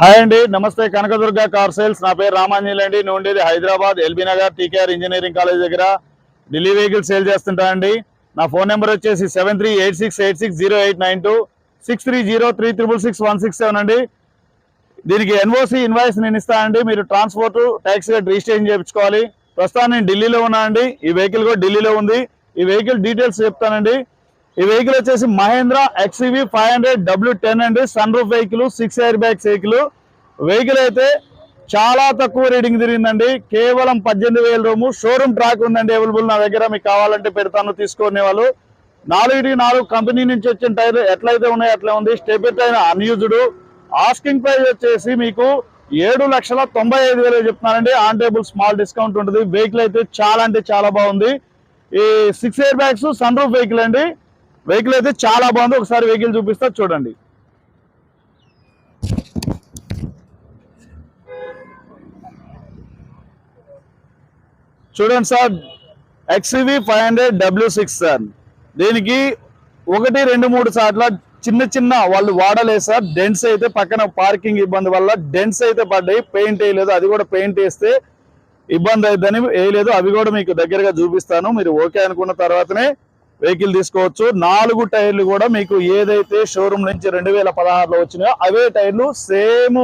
Hi అండి నమస్తే. Kanakadurga car sales. నా పేరు రామాంజలి అండి. నేను ఉండేది Hyderabad LB Nagar TKR engineering college దగ్గర. ఢిల్లీ వెహికల్ సేల్ చేస్తుంటా అండి. నా ఫోన్ నెంబర్ వచ్చేసి seven three eight six eight six zero eight nine two six three zero three triple six one six seven అండి. దీనికి ఎన్ఓసి ఇన్వాయిస్ నేను ఇస్తానండి మీరు ట్రాన్స్పోర్ట్ ట్యాక్స్ రిజిస్ట్రేషన్ చేయించుకోవాలి. ప్రస్తుతం నేను ఢిల్లీలో ఉన్నానండి ఈ వెహికల్ కూడా ఢిల్లీలో ఉంది. ఈ వెహికల్ డీటెయిల్స్ చెప్తానండి. ఈ వెహికల్ వచ్చేసి Mahindra XUV five hundred W ten అండి sun roof vehicle six air bags vehicle vehicle అయితే చాలా తక్కువ రీడింగ్ తిరిగిందండి. కేవలం పద్దెనిమిది వేల రూము. షోరూమ్ ట్రాక్ ఉందండి అవైలబుల్ నా దగ్గర. మీకు కావాలంటే పెడతాను తీసుకునే వాళ్ళు. నాలుగుటికి నాలుగు కంపెనీ నుంచి వచ్చిన టైర్లు ఎట్లయితే ఉన్నాయో అట్లా ఉంది. స్టెబిట్ అయిన అన్యూజ్డ్ ఆస్కింగ్ ప్రైస్ వచ్చేసి మీకు ఏడు లక్షల తొంభై ఐదు వేలు చెప్తున్నానండి ఆన్ టేబుల్ స్మాల్ డిస్కౌంట్ ఉంటుంది. వెహికల్ అయితే చాలా అంటే చాలా బాగుంది. ఈ six air bags sun roof vehicle అండి. వెహికల్ అయితే చాలా బాగుంది. ఒకసారి వెహికల్ చూపిస్తా చూడండి. చూడండి sir XUV five hundred W six sir. దీనికి ఒకటి రెండు మూడు సార్ల చిన్న చిన్న వాళ్ళు వాడలేదు సార్. డెంట్స్ అయితే పక్కన పార్కింగ్ ఇబ్బంది వల్ల డెంట్స్ అయితే పడ్డాయి. పెయింట్ వేయలేదు. అది కూడా పెయింట్ వేస్తే ఇబ్బంది అవుతుందని వేయలేదు. అవి కూడా మీకు దగ్గరగా చూపిస్తాను. మీరు ఓకే అనుకున్న తర్వాతనే వెహికల్ తీసుకోవచ్చు. నాలుగు టైర్లు కూడా మీకు ఏదైతే షోరూమ్ నుంచి రెండు వేల పదహారులో వచ్చినాయో అవే టైర్లు సేమ్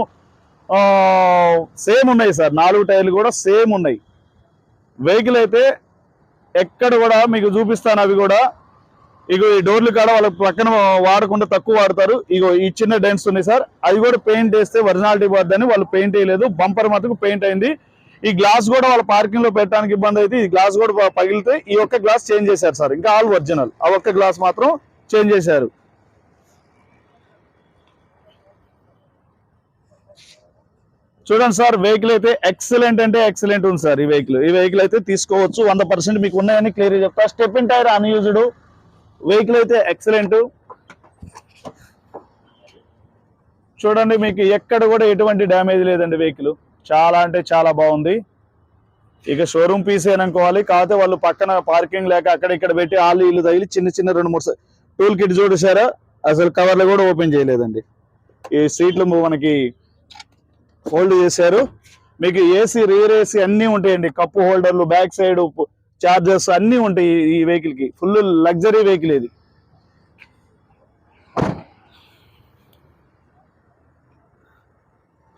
సేమ్ ఉన్నాయి సార్. నాలుగు టైర్లు కూడా సేమ్ ఉన్నాయి. వెహికల్ అయితే ఎక్కడ కూడా మీకు చూపిస్తాను అవి కూడా. ఇగో ఈ డోర్లు కాడ వాళ్ళ పక్కన వాడకుండా తక్కువ వాడతారు. ఇగో ఈ చిన్న డెన్స్ ఉన్నాయి సార్. అది కూడా పెయింట్ వేస్తే ఒరిజినాలిటీ పోద్దని వాళ్ళు పెయింట్ వేయలేదు. బంపర్ మటుకు పెయింట్ అయింది. ఈ గ్లాస్ కూడా వాళ్ళ పార్కింగ్లో పెట్టడానికి ఇబ్బంది అయితే ఈ గ్లాస్ కూడా పగిలితే ఈ ఒక్క గ్లాస్ చేంజ్ చేశారు సార్. ఇంకా ఆల్ ఒరిజినల్. ఆ ఒక్క గ్లాస్ మాత్రం చేంజ్ చేశారు. చూడండి సార్ వెహికల్ అయితే ఎక్సలెంట్ అంటే ఎక్సలెంట్ ఉంది సార్ ఈ వెహికల్. ఈ వెహికల్ అయితే తీసుకోవచ్చు. వంద పర్సెంట్ మీకు ఉన్నాయని క్లియర్ చెప్తా. Stepney tyre unused vehicle అయితే ఎక్సలెంట్ చూడండి మీకు ఎక్కడ కూడా ఎటువంటి డ్యామేజ్ లేదండి వెహికల్ చాలా అంటే చాలా బాగుంది. ఇక షోరూమ్ పీస్ అనుకోవాలి. కాకపోతే వాళ్ళు పక్కన పార్కింగ్ లేక అక్కడ ఇక్కడ పెట్టి ఆళ్ళు ఇల్లు తగిలి చిన్న చిన్న రెండు మూడు టూల్ కిట్ చూడేశారా? అసలు కవర్లు కూడా ఓపెన్ చేయలేదండి. ఈ సీట్లు మనకి హోల్డ్ చేశారు. మీకు ఏసీ రియర్ ఏసీ అన్నీ ఉంటాయండి. కప్పు హోల్డర్లు బ్యాక్ సైడ్ చార్జర్స్ అన్నీ ఉంటాయి ఈ- వెహికల్కి ఫుల్ లగ్జరీ వెహికల్ ఇది.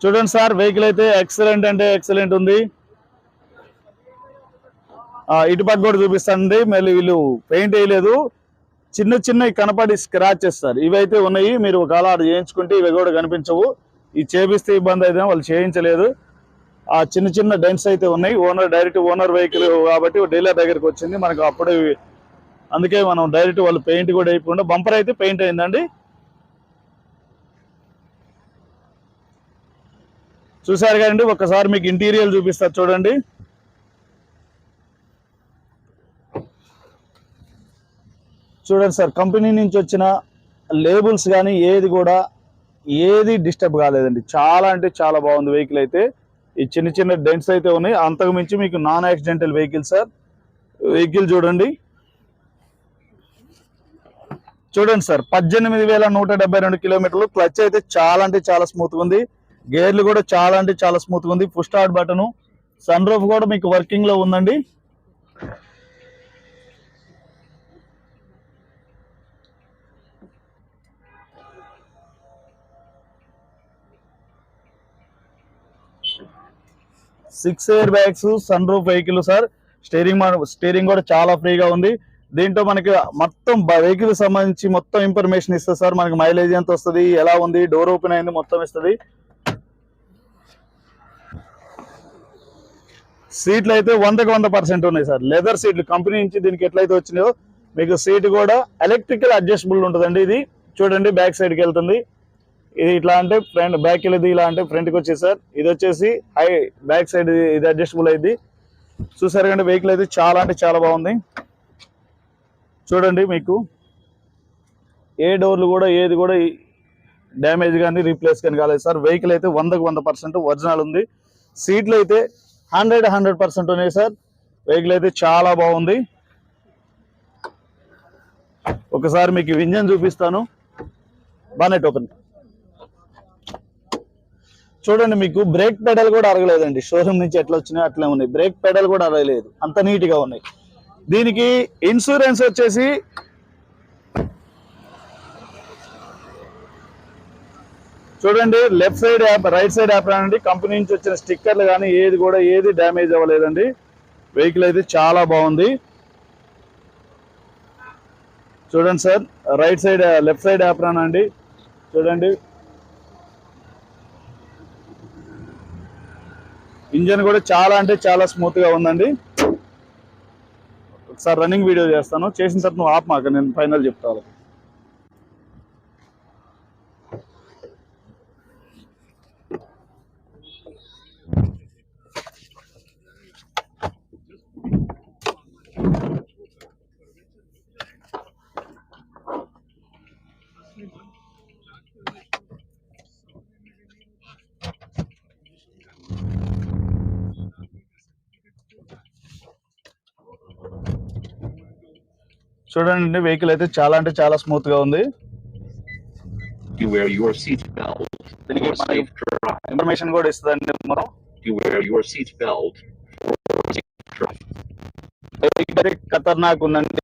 చూడండి సార్ వెహికల్ అయితే ఎక్సలెంట్ అంటే ఎక్సలెంట్ ఉంది. ఇటుపక్క ఇటు పక్క కూడా చూపిస్తానండి. మళ్ళీ వీళ్ళు పెయింట్ వేయలేదు. చిన్న చిన్నవి కనపడి స్క్రాచెస్ సార్. ఇవైతే ఉన్నాయి. మీరు ఒకవేళ చేయించుకుంటే ఇవి కూడా కనిపించవు. ఈ చేపిస్తే ఇబ్బంది అయితే వాళ్ళు చేయించలేదు. ఆ చిన్న చిన్న డెంట్స్ అయితే ఉన్నాయి. ఓనర్ డైరెక్ట్ ఓనర్ వెహికల్ కాబట్టి డీలర్ దగ్గరికి వచ్చింది. మనకు అప్పుడే అందుకే మనం డైరెక్ట్ వాళ్ళు పెయింట్ కూడా వేయకుండా బంపర్ అయితే పెయింట్ అయిందండి. చూసారు కదండి ఒకసారి మీకు ఇంటీరియర్ చూపిస్తారు చూడండి. చూడండి సార్ కంపెనీ నుంచి వచ్చిన లేబుల్స్ కానీ ఏది కూడా ఏది డిస్టర్బ్ కాలేదండి. చాలా అంటే చాలా బాగుంది వెహికల్ అయితే. ఈ చిన్న చిన్న డెంట్స్ అయితే ఉన్నాయి. అంతకు మించి మీకు non accidental vehicle sir vehicle చూడండి. చూడండి సార్ పద్దెనిమిది వేల నూట డెబ్బై రెండు కిలోమీటర్లు. క్లచ్ అయితే చాలా అంటే చాలా స్మూత్ ఉంది. గేర్లు కూడా చాలా అంటే చాలా స్మూత్ ఉంది. Push start button sun roof కూడా మీకు వర్కింగ్లో ఉందండి. Six air bags sun roof vehicle sir. Steering steering కూడా చాలా ఫ్రీగా ఉంది. దీంట్లో మనకి మొత్తం వెహికల్ సంబంధించి మొత్తం ఇన్ఫర్మేషన్ ఇస్తుంది సార్ మనకి మైలేజ్ ఎంత వస్తుంది ఎలా ఉంది డోర్ ఓపెన్ అయింది మొత్తం ఇస్తుంది. సీట్లు అయితే వందకు వంద పర్సెంట్ ఉన్నాయి సార్. లెదర్ సీట్లు కంపెనీ నుంచి దీనికి ఎట్లయితే వచ్చినాయో మీకు సీట్ కూడా ఎలక్ట్రికల్ అడ్జస్టబుల్ ఉంటుందండి ఇది. చూడండి బ్యాక్ సైడ్కి వెళ్తుంది. ఇది ఇట్లా అంటే ఫ్రంట్ బ్యాక్ వెళ్ళేది ఇలా అంటే ఫ్రంట్కి వచ్చేది సార్. ఇది వచ్చేసి హై బ్యాక్ సైడ్ ఇది అడ్జస్టబుల్ అయింది. చూసారు కంటే వెహికల్ అయితే చాలా అంటే చాలా బాగుంది. చూడండి మీకు. ఏ డోర్లు కూడా ఏది కూడా డ్యామేజ్ కానీ రీప్లేస్ కానీ కాలేదు సార్. వెహికల్ అయితే వందకు వంద పర్సెంట్ ఒరిజినల్ ఉంది. సీట్లు అయితే హండ్రెడ్ హండ్రెడ్ పర్సెంట్ ఉన్నాయి సార్. వెహికల్ అయితే చాలా బాగుంది. ఒకసారి మీకు ఇంజన్ చూపిస్తాను. బానెట్ ఓపెన్ చూడండి మీకు బ్రేక్ పెడల్ కూడా అరగలేదండి. షోరూమ్ నుంచి ఎట్లా వచ్చినాయో అట్లే ఉన్నాయి. బ్రేక్ పెడల్ కూడా అరగలేదు. అంత నీట్గా ఉన్నాయి. దీనికి ఇన్సూరెన్స్ వచ్చేసి చూడండి left side app right side app అండి కంపెనీ నుంచి వచ్చిన స్టిక్కర్లు కానీ ఏది కూడా ఏది డ్యామేజ్ అవ్వలేదండి. వెహికల్ అయితే చాలా బాగుంది. చూడండి sir right side left side app అండి చూడండి. ఇంజన్ కూడా చాలా అంటే చాలా స్మూత్గా ఉందండి. ఒకసారి రన్నింగ్ వీడియో చేస్తాను. చేసిన తర్వాత నువ్వు ఆప్ మాకు నేను ఫైనల్ చెప్తాను చూడండి వెహికల్ అయితే చాలా అంటే చాలా స్మూత్గా ఉంది. ఇన్ఫర్మేషన్ కూడా ఇస్తుందండి అండి ఖతర్నాక్ ఉందండి.